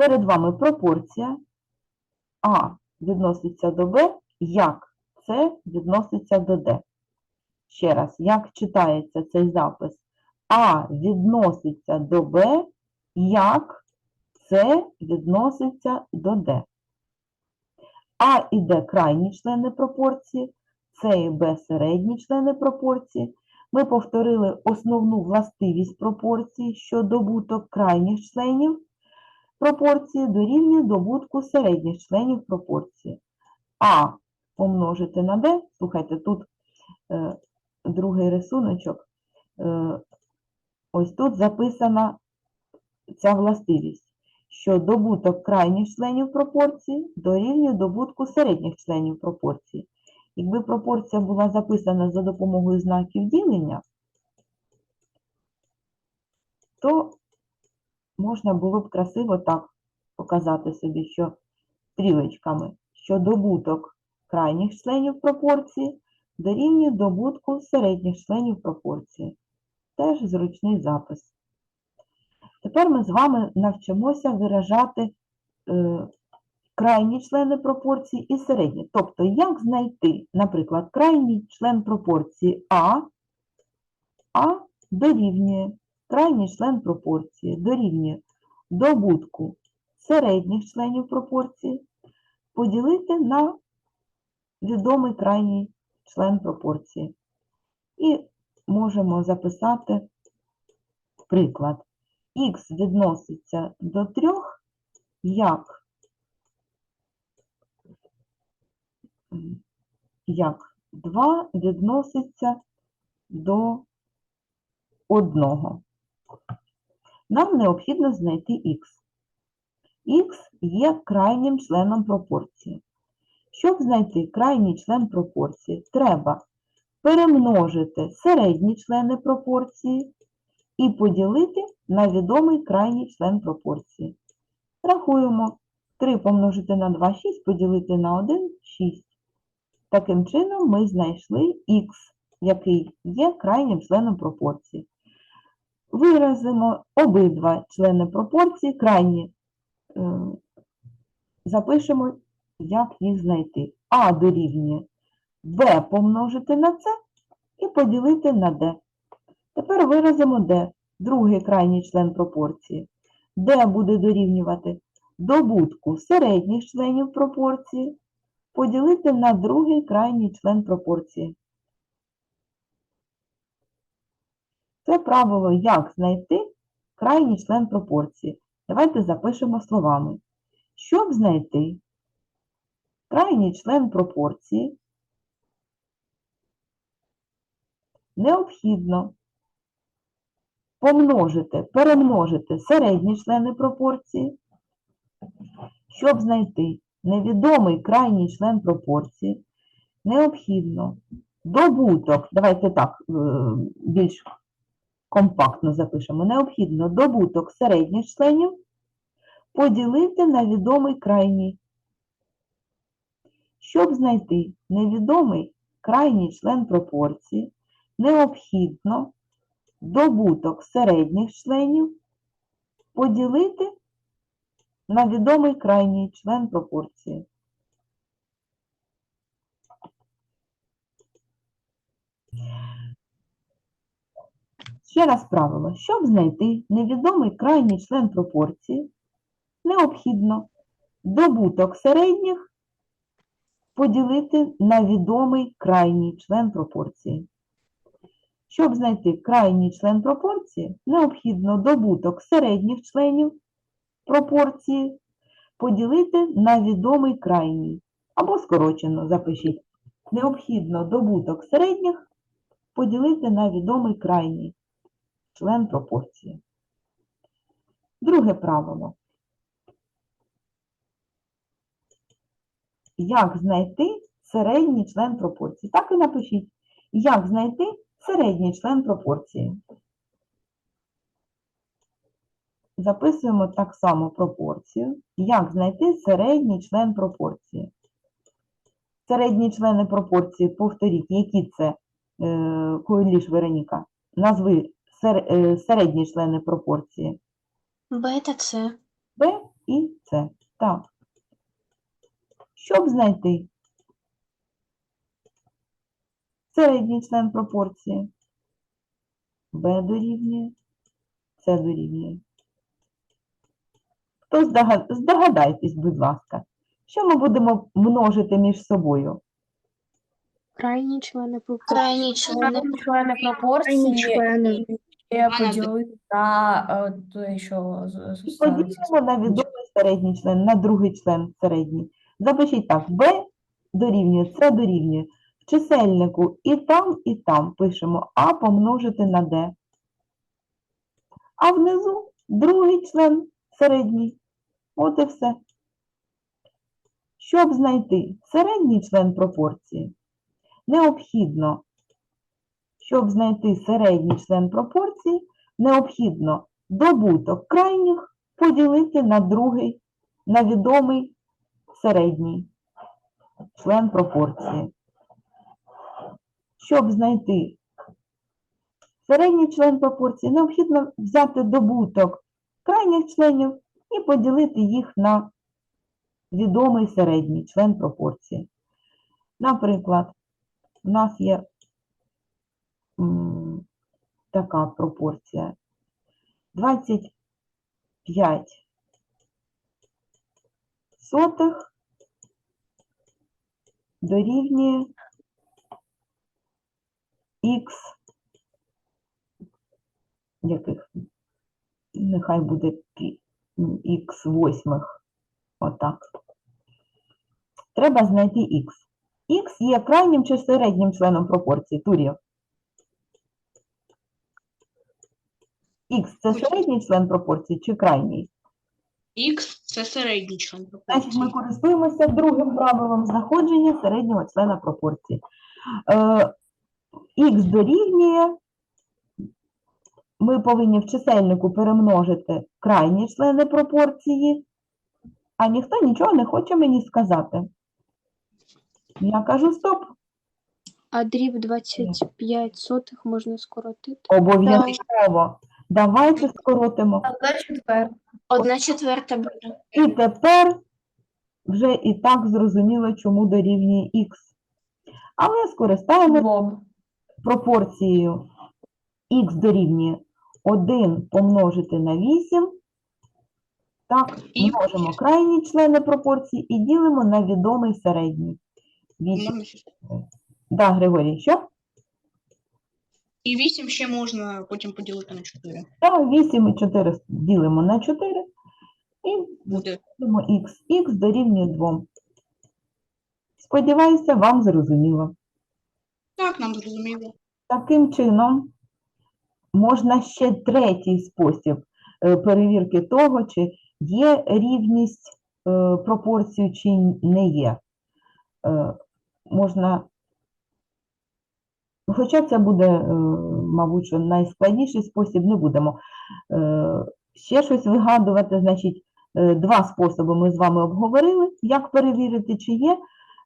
Перед вами пропорція А відноситься до Б, як С відноситься до Д. Ще раз, як читається цей запис? А відноситься до Б, як С відноситься до Д. А і Д крайні члени пропорції, С і Б середні члени пропорції. Ми повторили основну властивість пропорції, що добуток крайніх членів пропорції дорівнює добутку середніх членів пропорції. А помножити на Д, слухайте, тут е, другий рисуночок, е, ось тут записана ця властивість, що добуток крайніх членів пропорції дорівнює добутку середніх членів пропорції. Якби пропорція була записана за допомогою знаків ділення, то можна було б красиво так показати собі, що стрілочками, що добуток крайніх членів пропорції дорівнює добутку середніх членів пропорції. Теж зручний запис. Тепер ми з вами навчимося виражати е, крайні члени пропорції і середні. Тобто, як знайти, наприклад, крайній член пропорції А, А дорівнює крайній член пропорції дорівнює добутку середніх членів пропорції поділити на відомий крайній член пропорції. І можемо записати приклад. Х відноситься до 3, як, як 2 відноситься до 1. Нам необхідно знайти х. Х є крайнім членом пропорції. Щоб знайти крайній член пропорції, треба перемножити середні члени пропорції і поділити на відомий крайній член пропорції. Рахуємо 3 помножити на 2 – 6, поділити на 1 – 6. Таким чином ми знайшли х, який є крайнім членом пропорції. Виразимо обидва члени пропорції, крайні е, запишемо, як їх знайти. А дорівнює b помножити на c і поділити на d. Тепер виразимо d, другий крайній член пропорції. d буде дорівнювати добутку середніх членів пропорції, поділити на другий крайній член пропорції. Це правило, як знайти крайній член пропорції. Давайте запишемо словами. Щоб знайти крайній член пропорції, необхідно помножити, перемножити середні члени пропорції. Щоб знайти невідомий крайній член пропорції, необхідно добуток, давайте так, е, більш компактно запишемо, необхідно добуток середніх членів поділити на відомий крайній. Щоб знайти невідомий крайній член пропорції, необхідно добуток середніх членів поділити на відомий крайній член пропорції. Ще раз правило. Щоб знайти невідомий крайній член пропорції, необхідно добуток середніх поділити на відомий крайній член пропорції. Щоб знайти крайній член пропорції, необхідно добуток середніх членів пропорції поділити на відомий крайній. Або скорочено запишіть. Необхідно добуток середніх поділити на відомий крайній член пропорції. Друге правило. Як знайти середній член пропорції? Так і напишіть. Як знайти середній член пропорції? Записуємо так само пропорцію. Як знайти середній член пропорції? Середні члени пропорції, повторіть, які це, е, Койліш Вероніка? Назви е, середні члени пропорції. Б та С. Б і С. Так. Щоб знайти середній член пропорції, b дорівнює, С дорівнює. Хто здогадайтесь, будь ласка, що ми будемо множити між собою? Крайні члени пропорції. Крайні члени. Члени, члени пропорції члени. і поділити на е, те, що з- І поділимо на відомий середній член, на другий член середній. Запишіть так, b дорівнює, С дорівнює. В чисельнику і там, і там пишемо А помножити на D. А внизу другий член середній. От і все. Щоб знайти середній член пропорції, необхідно, щоб знайти середній член пропорції, необхідно добуток крайніх поділити на другий, на відомий середній член пропорції. Щоб знайти середній член пропорції, необхідно взяти добуток крайніх членів і поділити їх на відомий середній член пропорції. Наприклад, у нас є така пропорція. 25 сотих дорівнює х, яких нехай буде х восьмих. Отак. Треба знайти х. Х є крайнім чи середнім членом пропорції. Турів. Х це середній член пропорції чи крайній? Х це середній член Значить, ми користуємося другим правилом знаходження середнього члена пропорції. Е, Х дорівнює, ми повинні в чисельнику перемножити крайні члени пропорції, а ніхто нічого не хоче мені сказати. Я кажу стоп, А дріб 25 сотих можна скоротити. обов'язково. Давайте скоротимо. Одна четверта. Одна четверта буде. І тепер вже і так зрозуміло, чому дорівнює х. Але скористаємося пропорцією х дорівнює 1 помножити на 8. Так, І- множимо крайні члени пропорції і ділимо на відомий середній. 8. Можна ще- Да, Григорій, що? І 8 ще можна потім поділити на 4. Так, 8 і 4 ділимо на 4 і Буде х. х дорівнює 2. Сподіваюся, вам зрозуміло. так, нам зрозуміло. Таким чином, можна ще третій спосіб е, перевірки того, чи є рівність е, пропорцій, чи не є. Е, Можна, хоча це буде, е, мабуть, найскладніший спосіб, не будемо е, ще щось вигадувати. Значить, е, два способи ми з вами обговорили, як перевірити, чи є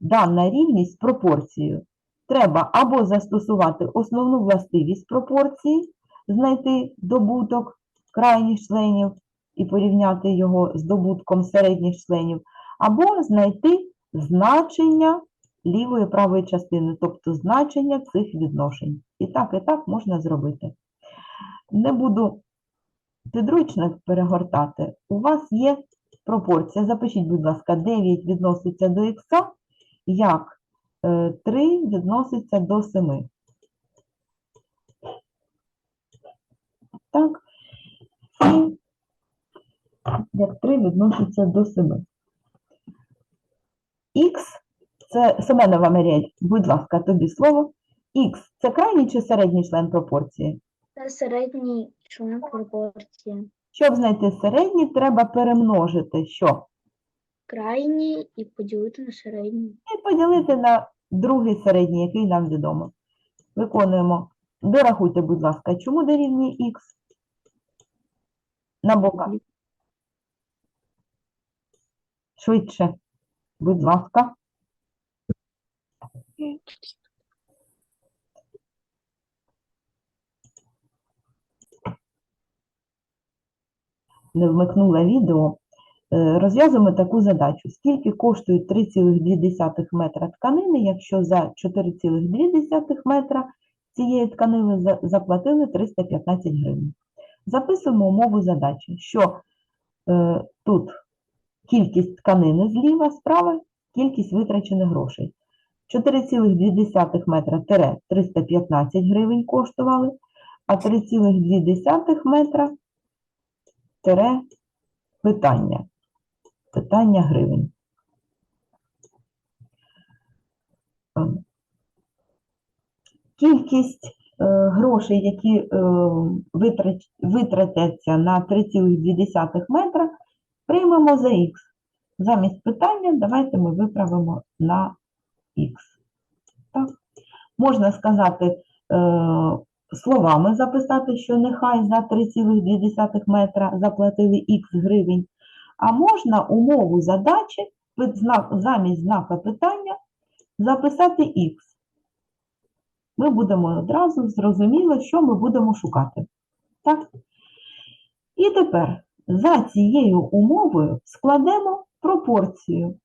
дана рівність пропорцією треба або застосувати основну властивість пропорції, знайти добуток крайніх членів і порівняти його з добутком середніх членів, або знайти значення лівої і правої частини, тобто значення цих відношень. І так, і так можна зробити. Не буду підручник перегортати. У вас є пропорція. Запишіть, будь ласка, 9 відноситься до х, як 3 відноситься до 7. Так, 7, як 3 відноситься до 7. Х це Семенова Маріель, будь ласка, тобі слово. Х це крайній чи середній член пропорції? Це середній член пропорції. Щоб знайти середній, треба перемножити що? Крайній і поділити на середній. І поділити на другий середній, який нам відомо. Виконуємо. Дорахуйте, будь ласка, чому дорівнює х? На бока. Швидше. Будь ласка. Не вмикнула відео. Е, Розв'язуємо таку задачу. Скільки коштує 3,2 метра тканини, якщо за 4,2 метра цієї тканини заплатили 315 гривень? Записуємо умову задачі, що е, тут кількість тканини зліва, справа кількість витрачених грошей. 4,2 метра тире 315 гривень коштували, а 3,2 метра тире питання. Питання гривень. Ем, Кількість е, грошей, які е, витратяться на 3,2 метра, приймемо за х. Замість питання давайте ми виправимо на х. Так? Можна сказати, е, словами записати, що нехай за 3,2 метра заплатили х гривень, а можна умову задачі замість знака питання записати х. Ми будемо одразу зрозуміло, що ми будемо шукати. Так? І тепер за цією умовою складемо пропорцію.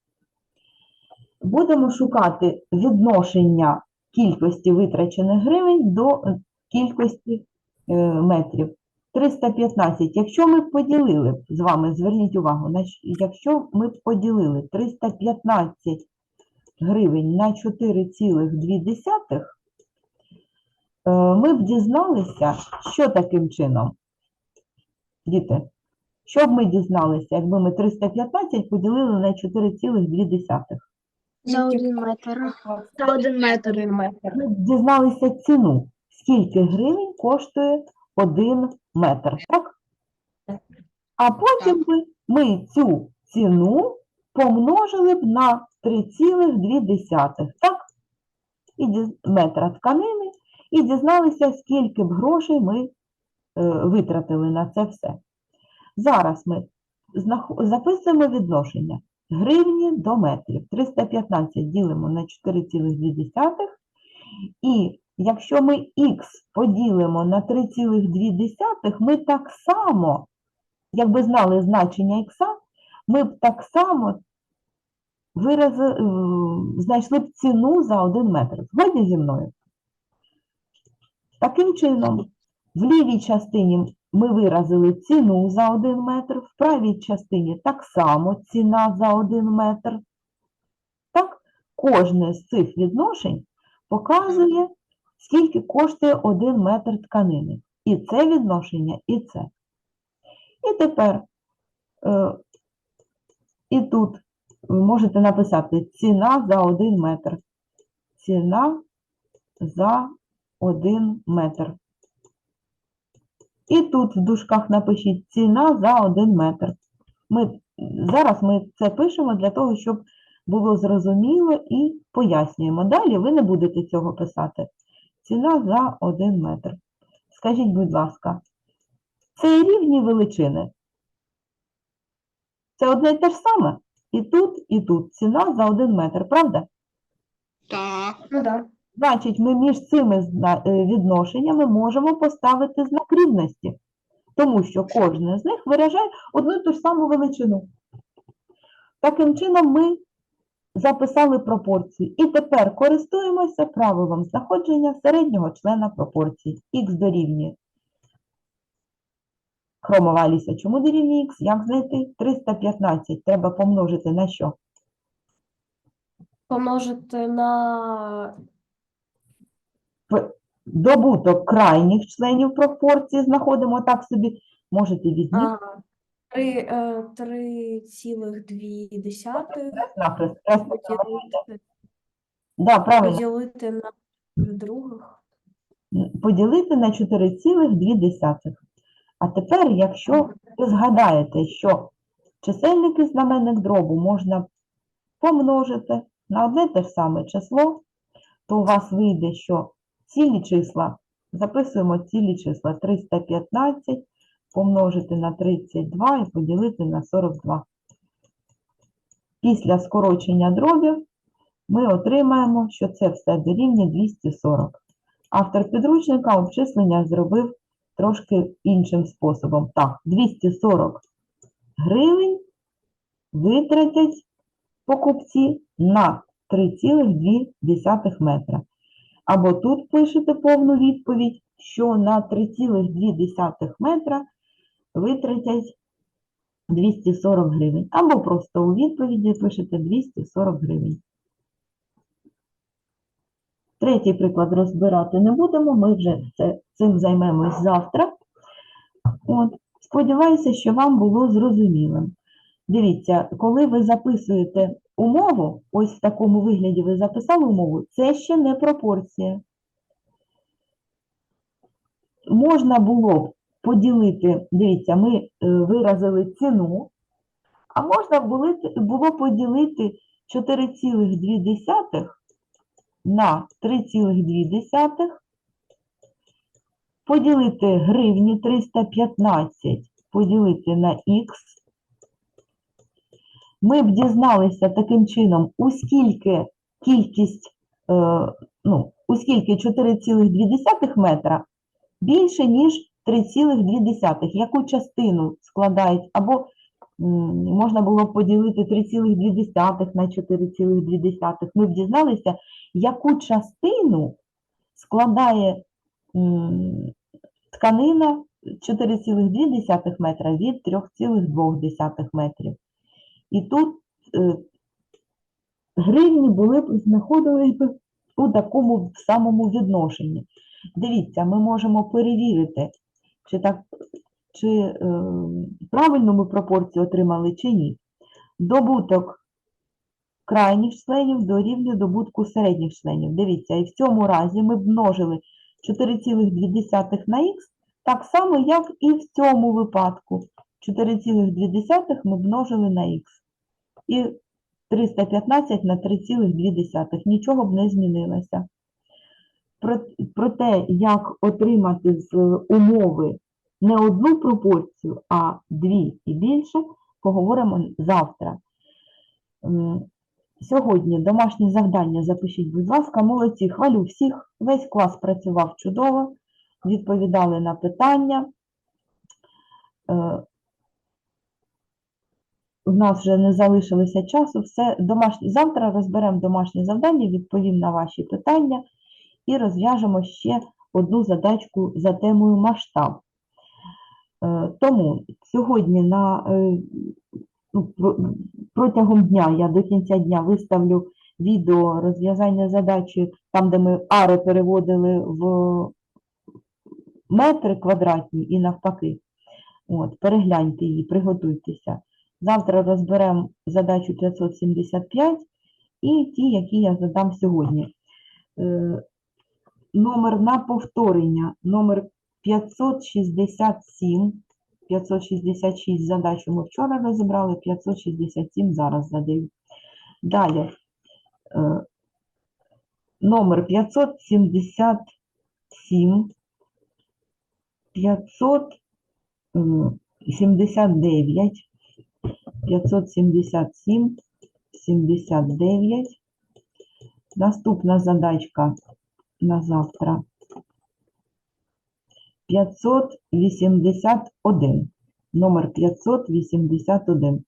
Будемо шукати відношення кількості витрачених гривень до е, кількості е, метрів. 315. Якщо ми поділили з вами, зверніть увагу, якщо ми поділили 315 гривень на 4,2, е, ми б дізналися, що таким чином. Діти, що б ми дізналися, якби ми 315 поділили на 4,2? За один метр. За один метр. Один метр. Ми дізналися ціну, скільки гривень коштує один метр, так? А потім би ми цю ціну помножили б на 3,2, так? І діз- метра тканини, і дізналися, скільки б грошей ми е, витратили на це все. Зараз ми знах- записуємо відношення гривні до метрів. 315 ділимо на 4,2, і якщо ми х поділимо на 3,2, ми так само, якби знали значення х, ми б так само вирази, е, знайшли б ціну за 1 метр. Згодні зі мною? Таким чином, в лівій частині ми виразили ціну за 1 метр, в правій частині так само ціна за 1 метр. Так, кожне з цих відношень показує, скільки коштує 1 метр тканини. І це відношення, і це. І тепер, е, і тут ви можете написати ціна за 1 метр. Ціна за 1 метр. І тут в дужках напишіть ціна за 1 метр. Ми, зараз ми це пишемо для того, щоб було зрозуміло і пояснюємо. Далі ви не будете цього писати. Ціна за 1 метр. Скажіть, будь ласка, це рівні величини? Це одне і те ж саме? І тут, і тут. Ціна за 1 метр, правда? Так. Ну да. Значить, ми між цими е, відношеннями можемо поставити знак рівності, тому що кожне з них виражає одну і ту ж саму величину. Таким чином, ми записали пропорцію. І тепер користуємося правилом знаходження середнього члена пропорції. Х дорівнює. Хромова Аліса, чому дорівнює х? Як знайти? 315 треба помножити на що? Помножити на Добуток крайніх членів пропорції знаходимо так собі. Можете а, три, е, поділити, Да, правильно. поділити на других. Поділити на 4,2. А тепер, якщо ви згадаєте, що чисельник і знаменник дробу можна помножити на одне те ж саме число, то у вас вийде, що цілі числа, записуємо цілі числа 315 помножити на 32 і поділити на 42. Після скорочення дробів ми отримаємо, що це все дорівнює 240. Автор підручника обчислення зробив трошки іншим способом. Так, 240 гривень витратять покупці на 3,2 метра. Або тут пишете повну відповідь, що на 3,2 метра витратять 240 гривень. Або просто у відповіді пишете 240 гривень. Третій приклад розбирати не будемо, ми вже цим займемось завтра. От. Сподіваюся, що вам було зрозумілим. Дивіться, коли ви записуєте умову, ось в такому вигляді ви записали умову, це ще не пропорція. Можна було б поділити, дивіться, ми е, виразили ціну, а можна було, поділити 4,2 на 3,2, поділити гривні 315, поділити на х. Ми б дізналися таким чином, у скільки кількість, е, ну, у скільки 4,2 метра більше, ніж 3,2. Яку частину складають, або можна було б поділити 3,2 на 4,2. Ми б дізналися, яку частину складає тканина 4,2 метра від 3,2 метрів. І тут е, гривні були б знаходились б у такому самому відношенні. Дивіться, ми можемо перевірити, чи так чи е, правильну ми пропорцію отримали, чи ні. Добуток крайніх членів дорівнює добутку середніх членів. Дивіться, і в цьому разі ми б множили 4,2 на х, так само, як і в цьому випадку. 4,2 ми множили на х. І 315 на 3,2. Нічого б не змінилося. Про, те, як отримати з умови не одну пропорцію, а дві і більше, поговоримо завтра. Сьогодні домашнє завдання запишіть, будь ласка, молодці, хвалю всіх. Весь клас працював чудово, відповідали на питання. У нас вже не залишилося часу. Все, домашнє, завтра розберемо домашнє завдання, відповім на ваші питання і розв'яжемо ще одну задачку за темою масштаб. Е, Тому сьогодні на, е, ну, про- протягом дня, я до кінця дня виставлю відео розв'язання задачі, там, де ми ари переводили в метри квадратні і навпаки. От, перегляньте її, приготуйтеся. Завтра розберемо задачу 575 і ті, які я задам сьогодні. Е, Номер на повторення, номер 567, 566 задачу ми вчора розібрали, 567 зараз задаю. Далі. е, Номер 577, 579, 577, 79. Наступна задачка на завтра. 581. Номер 581.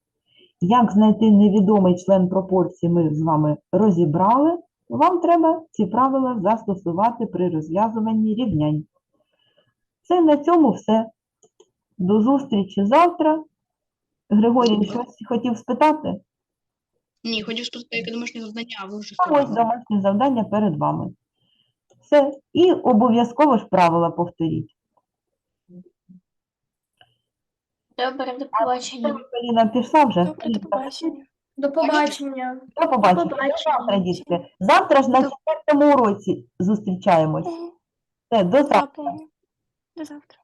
Як знайти невідомий член пропорції, ми з вами розібрали. Вам треба ці правила застосувати при розв'язуванні рівнянь. Це на цьому все. До зустрічі завтра. Григорій, щось хотів спитати? Ні, хотів спитати, яке домашнє завдання, а ви вже А ось сказали. домашнє завдання перед вами. Все. І обов'язково ж правила повторіть. Добре, до побачення. Поліна пішла вже. До побачення. До побачення. До побачення. До побачення. Завтра, дітки. Завтра ж на четвертому уроці зустрічаємось. Все, до завтра. До завтра.